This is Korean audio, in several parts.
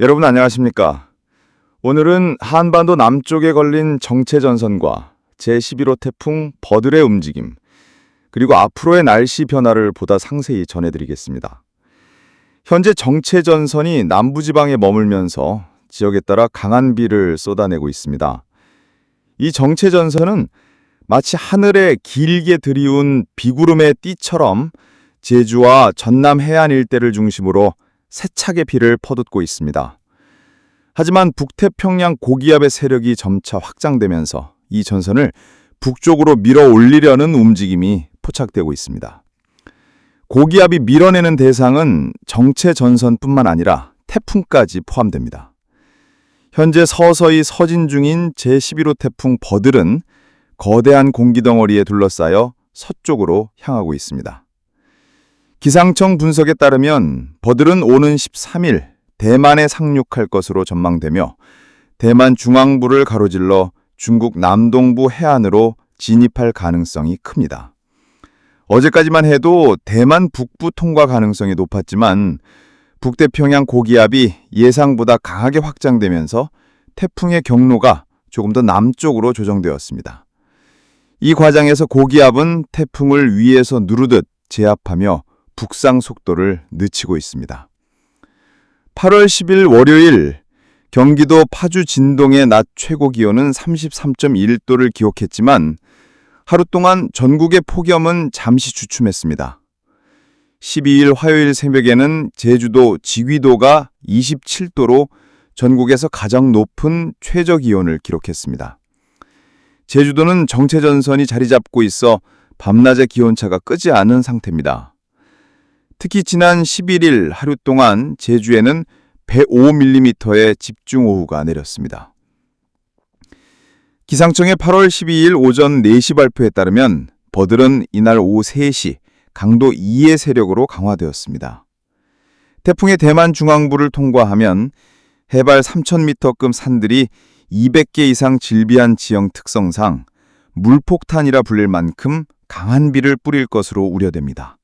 여러분 안녕하십니까? 오늘은 한반도 남쪽에 걸린 정체전선과 제11호 태풍 버들의 움직임, 그리고 앞으로의 날씨 변화를 보다 상세히 전해드리겠습니다. 현재 정체전선이 남부지방에 머물면서 지역에 따라 강한 비를 쏟아내고 있습니다. 이 정체전선은 마치 하늘에 길게 들이운 비구름의 띠처럼 제주와 전남 해안 일대를 중심으로 세차게 비를 퍼붓고 있습니다. 하지만 북태평양 고기압의 세력이 점차 확장되면서 이 전선을 북쪽으로 밀어 올리려는 움직임이 포착되고 있습니다. 고기압이 밀어내는 대상은 정체 전선뿐만 아니라 태풍까지 포함됩니다. 현재 서서히 서진 중인 제11호 태풍 버들은 거대한 공기덩어리에 둘러싸여 서쪽으로 향하고 있습니다. 기상청 분석에 따르면 버들은 오는 13일 대만에 상륙할 것으로 전망되며 대만 중앙부를 가로질러 중국 남동부 해안으로 진입할 가능성이 큽니다. 어제까지만 해도 대만 북부 통과 가능성이 높았지만 북태평양 고기압이 예상보다 강하게 확장되면서 태풍의 경로가 조금 더 남쪽으로 조정되었습니다. 이 과정에서 고기압은 태풍을 위에서 누르듯 제압하며 북상 속도를 늦추고 있습니다. 8월 10일 월요일 경기도 파주 진동의 낮 최고 기온은 33.1도를 기록했지만 하루 동안 전국의 폭염은 잠시 주춤했습니다. 12일 화요일 새벽에는 제주도 지귀도가 27도로 전국에서 가장 높은 최저 기온을 기록했습니다. 제주도는 정체 전선이 자리 잡고 있어 밤낮의 기온차가 끄지 않은 상태입니다. 특히 지난 11일 하루 동안 제주에는 105mm의 집중호우가 내렸습니다. 기상청의 8월 12일 오전 4시 발표에 따르면 버들은 이날 오후 3시 강도 2의 세력으로 강화되었습니다. 태풍의 대만 중앙부를 통과하면 해발 3,000m급 산들이 200개 이상 질비한 지형 특성상 물폭탄이라 불릴 만큼 강한 비를 뿌릴 것으로 우려됩니다.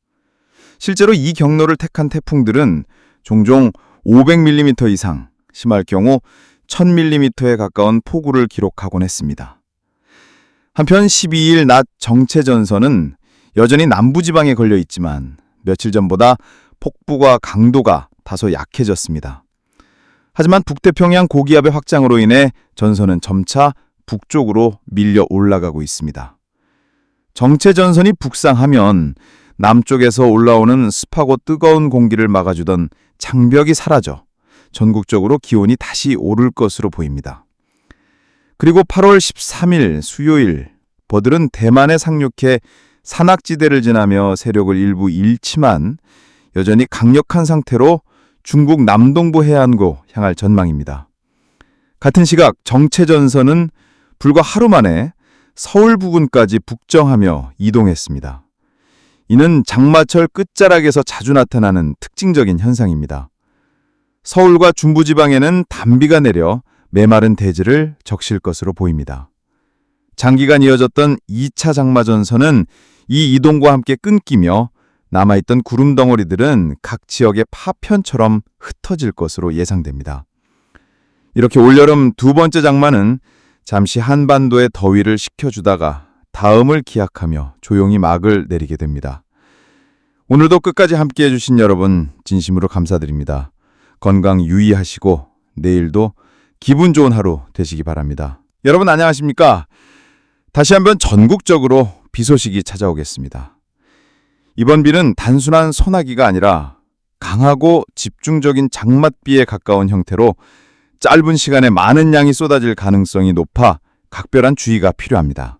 실제로 이 경로를 택한 태풍들은 종종 500mm 이상, 심할 경우 1000mm에 가까운 폭우를 기록하곤 했습니다. 한편 12일 낮 정체전선은 여전히 남부지방에 걸려 있지만 며칠 전보다 폭부가 강도가 다소 약해졌습니다. 하지만 북태평양 고기압의 확장으로 인해 전선은 점차 북쪽으로 밀려 올라가고 있습니다. 정체전선이 북상하면 남쪽에서 올라오는 습하고 뜨거운 공기를 막아주던 장벽이 사라져 전국적으로 기온이 다시 오를 것으로 보입니다. 그리고 8월 13일 수요일 버들은 대만에 상륙해 산악지대를 지나며 세력을 일부 잃지만 여전히 강력한 상태로 중국 남동부 해안고 향할 전망입니다. 같은 시각 정체전선은 불과 하루 만에 서울 부근까지 북정하며 이동했습니다. 이는 장마철 끝자락에서 자주 나타나는 특징적인 현상입니다. 서울과 중부지방에는 단비가 내려 메마른 대지를 적실 것으로 보입니다. 장기간 이어졌던 2차 장마 전선은 이 이동과 함께 끊기며 남아있던 구름 덩어리들은 각 지역의 파편처럼 흩어질 것으로 예상됩니다. 이렇게 올여름 두 번째 장마는 잠시 한반도의 더위를 식혀주다가 다음을 기약하며 조용히 막을 내리게 됩니다. 오늘도 끝까지 함께 해주신 여러분 진심으로 감사드립니다. 건강 유의하시고 내일도 기분 좋은 하루 되시기 바랍니다. 여러분 안녕하십니까? 다시 한번 전국적으로 비 소식이 찾아오겠습니다. 이번 비는 단순한 소나기가 아니라 강하고 집중적인 장맛비에 가까운 형태로 짧은 시간에 많은 양이 쏟아질 가능성이 높아 각별한 주의가 필요합니다.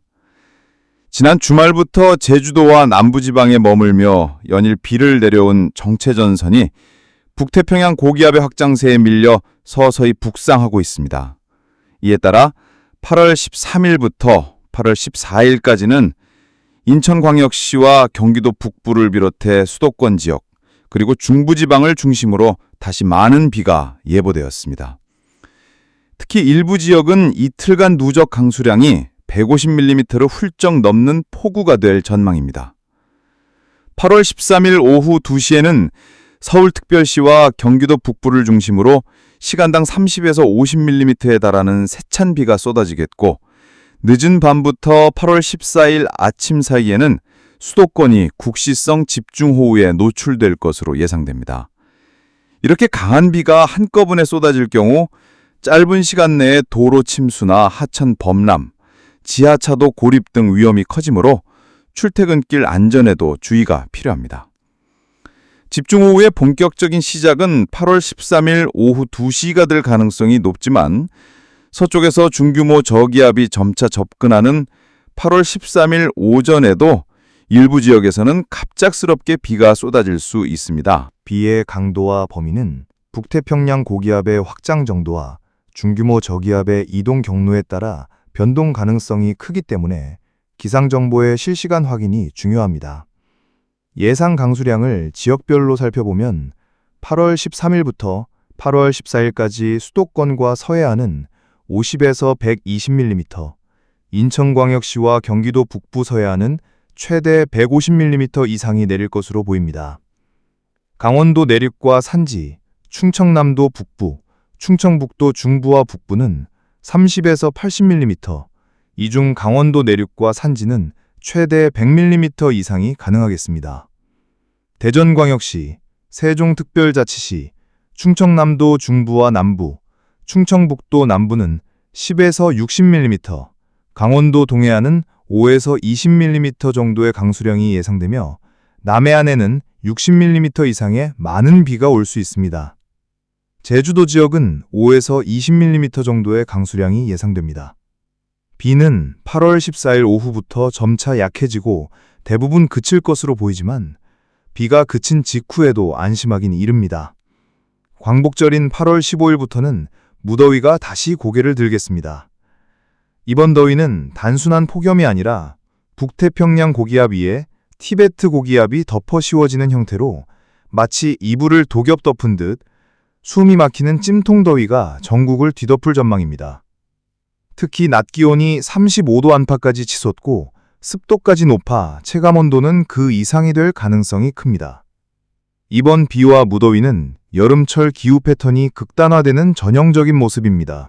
지난 주말부터 제주도와 남부지방에 머물며 연일 비를 내려온 정체전선이 북태평양 고기압의 확장세에 밀려 서서히 북상하고 있습니다. 이에 따라 8월 13일부터 8월 14일까지는 인천광역시와 경기도 북부를 비롯해 수도권 지역 그리고 중부지방을 중심으로 다시 많은 비가 예보되었습니다. 특히 일부 지역은 이틀간 누적 강수량이 150mm를 훌쩍 넘는 폭우가 될 전망입니다. 8월 13일 오후 2시에는 서울특별시와 경기도 북부를 중심으로 시간당 30에서 50mm에 달하는 세찬 비가 쏟아지겠고 늦은 밤부터 8월 14일 아침 사이에는 수도권이 국시성 집중호우에 노출될 것으로 예상됩니다. 이렇게 강한 비가 한꺼번에 쏟아질 경우 짧은 시간 내에 도로 침수나 하천 범람, 지하차도 고립 등 위험이 커지므로 출퇴근길 안전에도 주의가 필요합니다. 집중호우의 본격적인 시작은 8월 13일 오후 2시가 될 가능성이 높지만 서쪽에서 중규모 저기압이 점차 접근하는 8월 13일 오전에도 일부 지역에서는 갑작스럽게 비가 쏟아질 수 있습니다. 비의 강도와 범위는 북태평양 고기압의 확장 정도와 중규모 저기압의 이동 경로에 따라 변동 가능성이 크기 때문에 기상정보의 실시간 확인이 중요합니다. 예상 강수량을 지역별로 살펴보면 8월 13일부터 8월 14일까지 수도권과 서해안은 50에서 120mm, 인천광역시와 경기도 북부 서해안은 최대 150mm 이상이 내릴 것으로 보입니다. 강원도 내륙과 산지, 충청남도 북부, 충청북도 중부와 북부는 30에서 80mm, 이중 강원도 내륙과 산지는 최대 100mm 이상이 가능하겠습니다. 대전광역시, 세종특별자치시, 충청남도 중부와 남부, 충청북도 남부는 10에서 60mm, 강원도 동해안은 5에서 20mm 정도의 강수량이 예상되며 남해안에는 60mm 이상의 많은 비가 올 수 있습니다. 제주도 지역은 5에서 20mm 정도의 강수량이 예상됩니다. 비는 8월 14일 오후부터 점차 약해지고 대부분 그칠 것으로 보이지만 비가 그친 직후에도 안심하긴 이릅니다. 광복절인 8월 15일부터는 무더위가 다시 고개를 들겠습니다. 이번 더위는 단순한 폭염이 아니라 북태평양 고기압 위에 티베트 고기압이 덮어 씌워지는 형태로 마치 이불을 도겹 덮은 듯 숨이 막히는 찜통 더위가 전국을 뒤덮을 전망입니다. 특히 낮 기온이 35도 안팎까지 치솟고 습도까지 높아 체감 온도는 그 이상이 될 가능성이 큽니다. 이번 비와 무더위는 여름철 기후 패턴이 극단화되는 전형적인 모습입니다.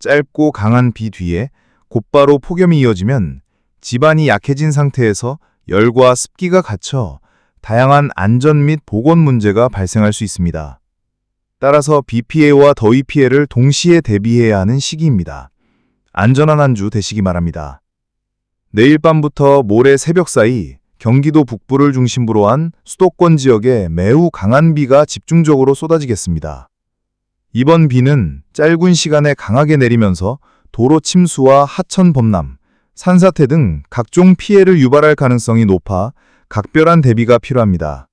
짧고 강한 비 뒤에 곧바로 폭염이 이어지면 집안이 약해진 상태에서 열과 습기가 갇혀 다양한 안전 및 보건 문제가 발생할 수 있습니다. 따라서 비 피해와 더위 피해를 동시에 대비해야 하는 시기입니다. 안전한 한주 되시기 바랍니다. 내일 밤부터 모레 새벽 사이 경기도 북부를 중심으로 한 수도권 지역에 매우 강한 비가 집중적으로 쏟아지겠습니다. 이번 비는 짧은 시간에 강하게 내리면서 도로 침수와 하천 범람, 산사태 등 각종 피해를 유발할 가능성이 높아 각별한 대비가 필요합니다.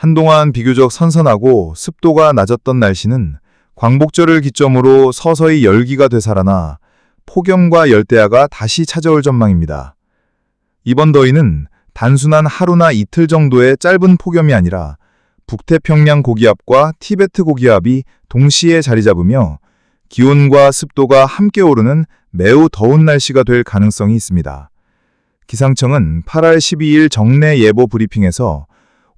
한동안 비교적 선선하고 습도가 낮았던 날씨는 광복절을 기점으로 서서히 열기가 되살아나 폭염과 열대야가 다시 찾아올 전망입니다. 이번 더위는 단순한 하루나 이틀 정도의 짧은 폭염이 아니라 북태평양 고기압과 티베트 고기압이 동시에 자리 잡으며 기온과 습도가 함께 오르는 매우 더운 날씨가 될 가능성이 있습니다. 기상청은 8월 12일 정례 예보 브리핑에서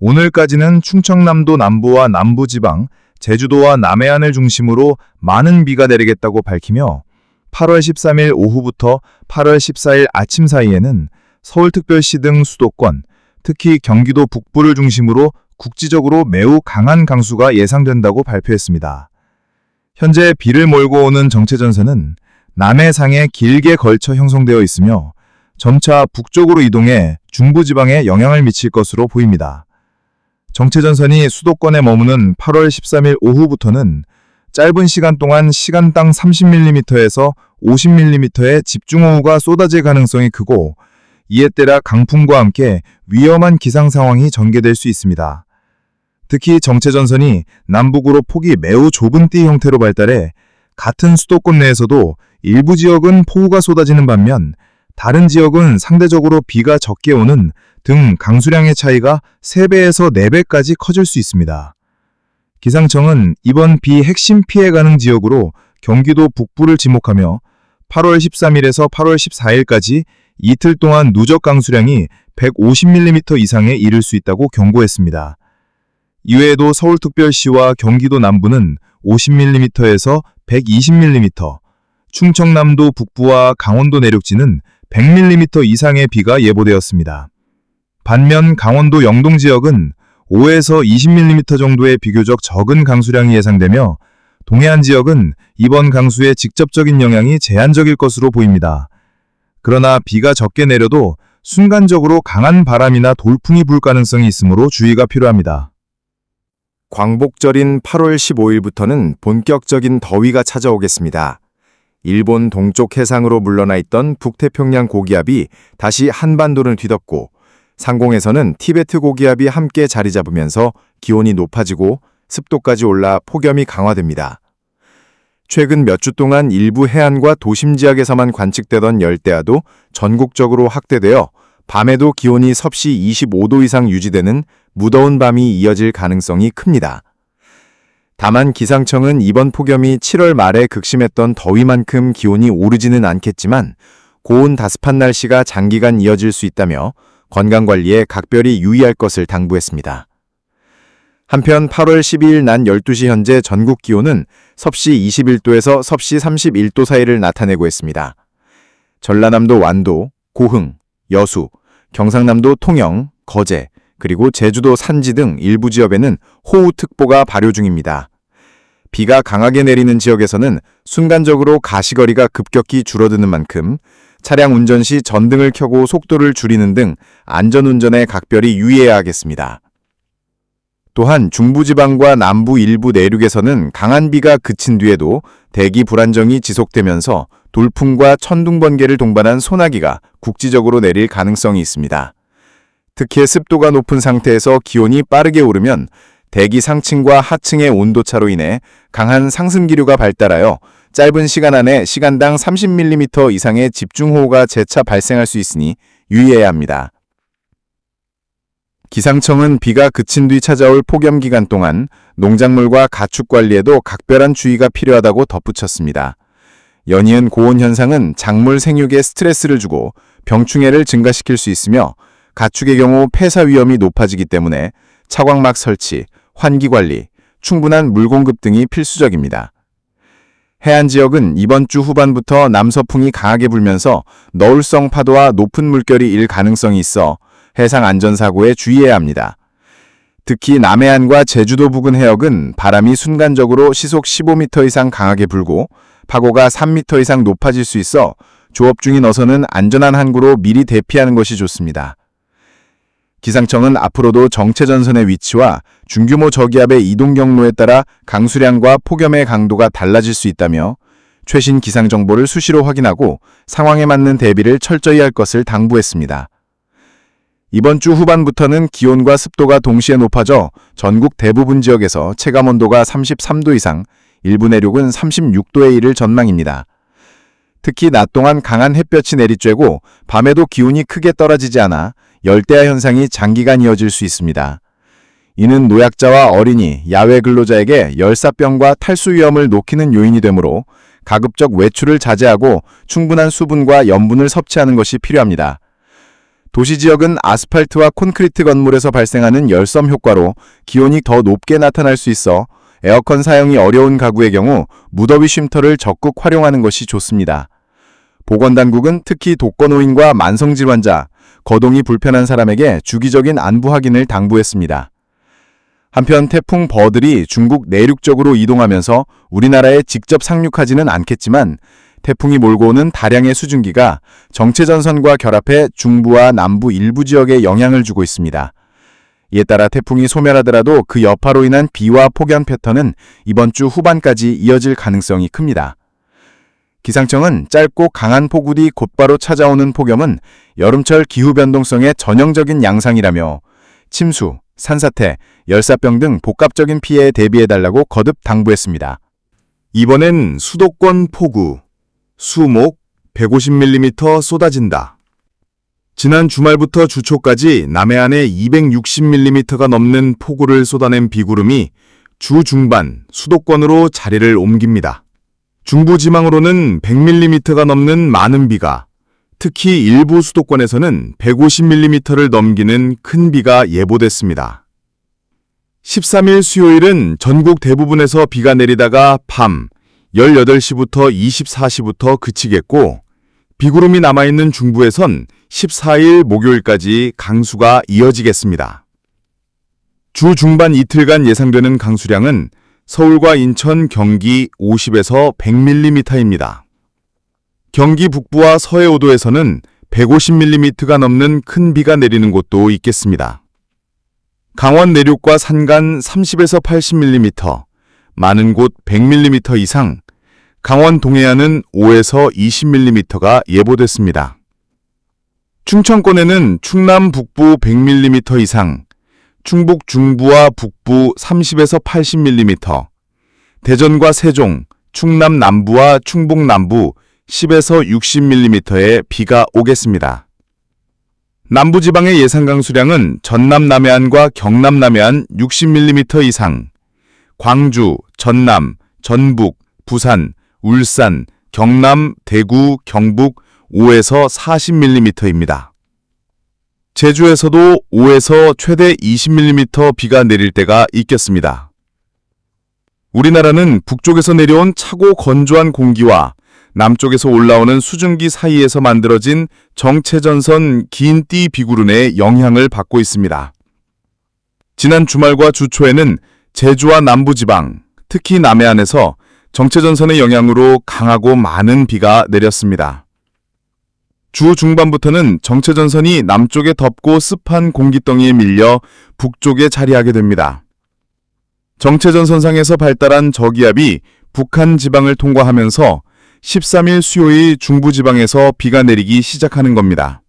오늘까지는 충청남도 남부와 남부지방, 제주도와 남해안을 중심으로 많은 비가 내리겠다고 밝히며 8월 13일 오후부터 8월 14일 아침 사이에는 서울특별시 등 수도권, 특히 경기도 북부를 중심으로 국지적으로 매우 강한 강수가 예상된다고 발표했습니다. 현재 비를 몰고 오는 정체전선은 남해상에 길게 걸쳐 형성되어 있으며 점차 북쪽으로 이동해 중부지방에 영향을 미칠 것으로 보입니다. 정체전선이 수도권에 머무는 8월 13일 오후부터는 짧은 시간 동안 시간당 30mm에서 50mm의 집중호우가 쏟아질 가능성이 크고 이에 따라 강풍과 함께 위험한 기상 상황이 전개될 수 있습니다. 특히 정체전선이 남북으로 폭이 매우 좁은 띠 형태로 발달해 같은 수도권 내에서도 일부 지역은 폭우가 쏟아지는 반면 다른 지역은 상대적으로 비가 적게 오는 등 강수량의 차이가 3배에서 4배까지 커질 수 있습니다. 기상청은 이번 비 핵심 피해 가능 지역으로 경기도 북부를 지목하며 8월 13일에서 8월 14일까지 이틀 동안 누적 강수량이 150mm 이상에 이를 수 있다고 경고했습니다. 이외에도 서울특별시와 경기도 남부는 50mm에서 120mm, 충청남도 북부와 강원도 내륙지는 100mm 이상의 비가 예보되었습니다. 반면 강원도 영동 지역은 5에서 20mm 정도의 비교적 적은 강수량이 예상되며 동해안 지역은 이번 강수의 직접적인 영향이 제한적일 것으로 보입니다. 그러나 비가 적게 내려도 순간적으로 강한 바람이나 돌풍이 불 가능성이 있으므로 주의가 필요합니다. 광복절인 8월 15일부터는 본격적인 더위가 찾아오겠습니다. 일본 동쪽 해상으로 물러나 있던 북태평양 고기압이 다시 한반도를 뒤덮고 상공에서는 티베트 고기압이 함께 자리 잡으면서 기온이 높아지고 습도까지 올라 폭염이 강화됩니다. 최근 몇 주 동안 일부 해안과 도심 지역에서만 관측되던 열대야도 전국적으로 확대되어 밤에도 기온이 섭씨 25도 이상 유지되는 무더운 밤이 이어질 가능성이 큽니다. 다만 기상청은 이번 폭염이 7월 말에 극심했던 더위만큼 기온이 오르지는 않겠지만 고온 다습한 날씨가 장기간 이어질 수 있다며 건강관리에 각별히 유의할 것을 당부했습니다. 한편 8월 12일 낮 12시 현재 전국 기온은 섭씨 21도에서 섭씨 31도 사이를 나타내고 있습니다. 전라남도 완도, 고흥, 여수, 경상남도 통영, 거제, 그리고 제주도 산지 등 일부 지역에는 호우특보가 발효 중입니다. 비가 강하게 내리는 지역에서는 순간적으로 가시거리가 급격히 줄어드는 만큼 차량 운전 시 전등을 켜고 속도를 줄이는 등 안전운전에 각별히 유의해야 하겠습니다. 또한 중부지방과 남부 일부 내륙에서는 강한 비가 그친 뒤에도 대기 불안정이 지속되면서 돌풍과 천둥 번개를 동반한 소나기가 국지적으로 내릴 가능성이 있습니다. 특히 습도가 높은 상태에서 기온이 빠르게 오르면 대기 상층과 하층의 온도차로 인해 강한 상승기류가 발달하여 짧은 시간 안에 시간당 30mm 이상의 집중호우가 재차 발생할 수 있으니 유의해야 합니다. 기상청은 비가 그친 뒤 찾아올 폭염 기간 동안 농작물과 가축 관리에도 각별한 주의가 필요하다고 덧붙였습니다. 연이은 고온 현상은 작물 생육에 스트레스를 주고 병충해를 증가시킬 수 있으며 가축의 경우 폐사 위험이 높아지기 때문에 차광막 설치, 환기 관리, 충분한 물 공급 등이 필수적입니다. 해안 지역은 이번 주 후반부터 남서풍이 강하게 불면서 너울성 파도와 높은 물결이 일 가능성이 있어 해상 안전사고에 주의해야 합니다. 특히 남해안과 제주도 부근 해역은 바람이 순간적으로 시속 15m 이상 강하게 불고 파고가 3m 이상 높아질 수 있어 조업 중인 어선은 안전한 항구로 미리 대피하는 것이 좋습니다. 기상청은 앞으로도 정체전선의 위치와 중규모 저기압의 이동 경로에 따라 강수량과 폭염의 강도가 달라질 수 있다며 최신 기상 정보를 수시로 확인하고 상황에 맞는 대비를 철저히 할 것을 당부했습니다. 이번 주 후반부터는 기온과 습도가 동시에 높아져 전국 대부분 지역에서 체감 온도가 33도 이상, 일부 내륙은 36도에 이를 전망입니다. 특히 낮 동안 강한 햇볕이 내리쬐고 밤에도 기온이 크게 떨어지지 않아 열대야 현상이 장기간 이어질 수 있습니다. 이는 노약자와 어린이, 야외 근로자에게 열사병과 탈수 위험을 높이는 요인이 되므로 가급적 외출을 자제하고 충분한 수분과 염분을 섭취하는 것이 필요합니다. 도시 지역은 아스팔트와 콘크리트 건물에서 발생하는 열섬 효과로 기온이 더 높게 나타날 수 있어 에어컨 사용이 어려운 가구의 경우 무더위 쉼터를 적극 활용하는 것이 좋습니다. 보건당국은 특히 독거노인과 만성질환자, 거동이 불편한 사람에게 주기적인 안부 확인을 당부했습니다. 한편 태풍 버들이 중국 내륙 쪽으로 이동하면서 우리나라에 직접 상륙하지는 않겠지만 태풍이 몰고 오는 다량의 수증기가 정체전선과 결합해 중부와 남부 일부 지역에 영향을 주고 있습니다. 이에 따라 태풍이 소멸하더라도 그 여파로 인한 비와 폭염 패턴은 이번 주 후반까지 이어질 가능성이 큽니다. 기상청은 짧고 강한 폭우 뒤 곧바로 찾아오는 폭염은 여름철 기후 변동성의 전형적인 양상이라며 침수, 산사태, 열사병 등 복합적인 피해에 대비해달라고 거듭 당부했습니다. 이번엔 수도권 폭우, 수목 150mm 쏟아진다. 지난 주말부터 주초까지 남해안에 260mm가 넘는 폭우를 쏟아낸 비구름이 주 중반 수도권으로 자리를 옮깁니다. 중부 지방으로는 100mm가 넘는 많은 비가, 특히 일부 수도권에서는 150mm를 넘기는 큰 비가 예보됐습니다. 13일 수요일은 전국 대부분에서 비가 내리다가 밤 18시부터 24시부터 그치겠고 비구름이 남아있는 중부에선 14일 목요일까지 강수가 이어지겠습니다. 주 중반 이틀간 예상되는 강수량은 서울과 인천, 경기 50에서 100mm입니다. 경기 북부와 서해오도에서는 150mm가 넘는 큰 비가 내리는 곳도 있겠습니다. 강원 내륙과 산간 30에서 80mm, 많은 곳 100mm 이상, 강원 동해안은 5에서 20mm가 예보됐습니다. 충청권에는 충남 북부 100mm 이상, 충북 중부와 북부 30에서 80mm, 대전과 세종, 충남 남부와 충북 남부 10에서 60mm의 비가 오겠습니다. 남부지방의 예상 강수량은 전남 남해안과 경남 남해안 60mm 이상, 광주, 전남, 전북, 부산, 울산, 경남, 대구, 경북 5에서 40mm입니다. 제주에서도 5에서 최대 20mm 비가 내릴 때가 있겠습니다. 우리나라는 북쪽에서 내려온 차고 건조한 공기와 남쪽에서 올라오는 수증기 사이에서 만들어진 정체전선 긴 띠 비구름의 영향을 받고 있습니다. 지난 주말과 주 초에는 제주와 남부지방, 특히 남해안에서 정체전선의 영향으로 강하고 많은 비가 내렸습니다. 주 중반부터는 정체전선이 남쪽에 덥고 습한 공기덩이에 밀려 북쪽에 자리하게 됩니다. 정체전선상에서 발달한 저기압이 북한 지방을 통과하면서 13일 수요일 중부지방에서 비가 내리기 시작하는 겁니다.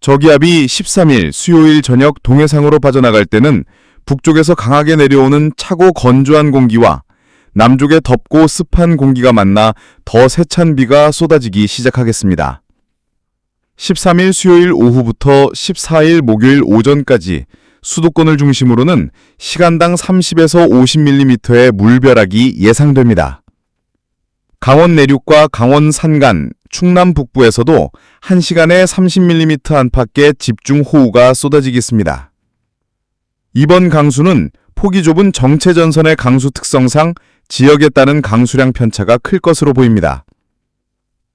저기압이 13일 수요일 저녁 동해상으로 빠져나갈 때는 북쪽에서 강하게 내려오는 차고 건조한 공기와 남쪽의 덥고 습한 공기가 만나 더 세찬 비가 쏟아지기 시작하겠습니다. 13일 수요일 오후부터 14일 목요일 오전까지 수도권을 중심으로는 시간당 30에서 50mm의 물벼락이 예상됩니다. 강원 내륙과 강원 산간, 충남 북부에서도 1시간에 30mm 안팎의 집중 호우가 쏟아지겠습니다. 이번 강수는 폭이 좁은 정체전선의 강수 특성상 지역에 따른 강수량 편차가 클 것으로 보입니다.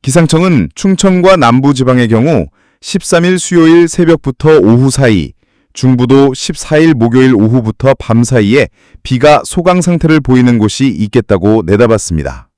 기상청은 충청과 남부지방의 경우 13일 수요일 새벽부터 오후 사이, 중부도 14일 목요일 오후부터 밤 사이에 비가 소강 상태를 보이는 곳이 있겠다고 내다봤습니다.